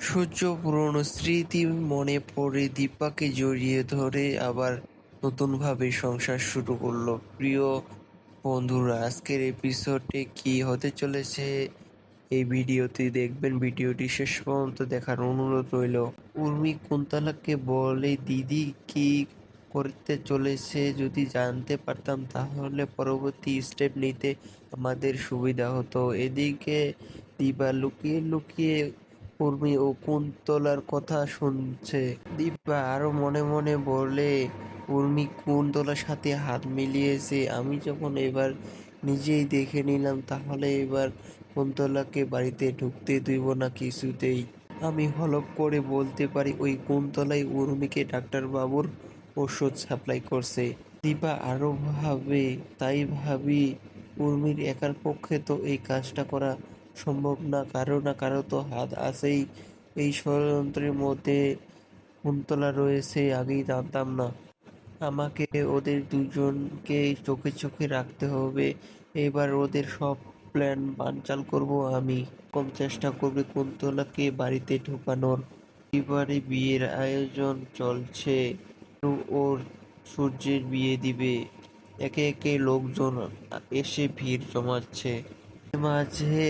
সূর্য পুরনো স্মৃতি মনে পড়ে দীপাকে জড়িয়ে ধরে আবার নতুনভাবে সংসার শুরু করল। প্রিয় বন্ধুরা, আজকের এপিসোডে কি হতে চলেছে? এই ভিডিওতে দেখবেন ভিডিওটি শেষ পর্যন্ত দেখার অনুরোধ রইল। উর্মি কুন্তলাকে বলে, দিদি, কি করতে চলেছে? যদি জানতে পারতাম তাহলে পরবর্তী স্টেপ নিতে আমাদের সুবিধা হতো। এদিকে দিবা লুকিয়ে লুকিয়ে উর্মি ও কুন্তলার কথা শুনছে? দিব্যা আরও মনে মনে বলে, উর্মি কুন্তলার সাথে হাত মিলিয়েছে? আমি যখন এবার নিজেই দেখে নিলাম, তাহলে এবার কুন্তলাকে বাড়িতে ঢুকতে দিব না কিছুতেই। আমি হলপ করে বলতে পারি, ওই কুন্তলাই উর্মিকে ডাক্তারবাবুর ওষুধ সাপ্লাই করছে? দীপা আরও ভাবে, তাই ভাবি, উর্মির একার পক্ষে তো এই কাজটা করা সম্ভব না, কারও না কারও তো হাত আছেই। এই ষড়যন্ত্রের মধ্যে কুন্তলা রয়েছে, আগেই জানতাম না। আমাকে ওদের দুজনকে চোখে চোখে রাখতে হবে। এবার ওদের সব প্ল্যান বানচাল করব আমি। কম চেষ্টা করবে কুন্তলাকে বাড়িতে ঢোকানোর। এবারে বিয়ের আয়োজন চলছে। ওর সূর্যের বিয়ে দিবে। একে একে লোকজন এসে ভিড় জমাচ্ছে। মাঝে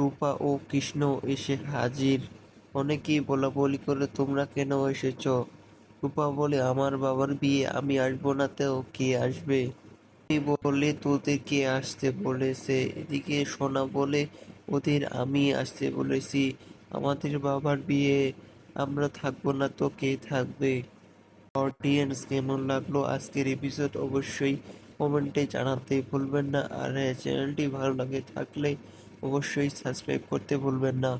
রূপা ও কৃষ্ণ এসে হাজির। অনেকেই বলা বলি করে, তোমরা কেন এসেছ? রূপা বলে, আমার বাবার বিয়ে, আমি আসব না তো, কে আসবে? বলে, তোদের কে আসতে বলেছে? এদিকে সোনা বলে, ওদের আমি আসতে বলেছি। আমাদের বাবার বিয়ে, আমরা থাকব না তো, কে থাকবে? অডিয়েন্স কেমন লাগল আজকের এপিসোড অবশ্যই কমেন্টে জানাতে ভুলবেন না। আর চ্যানেলটি ভালো লাগে থাকলে অবশ্যই সাবস্ক্রাইব করতে ভুলবেন না।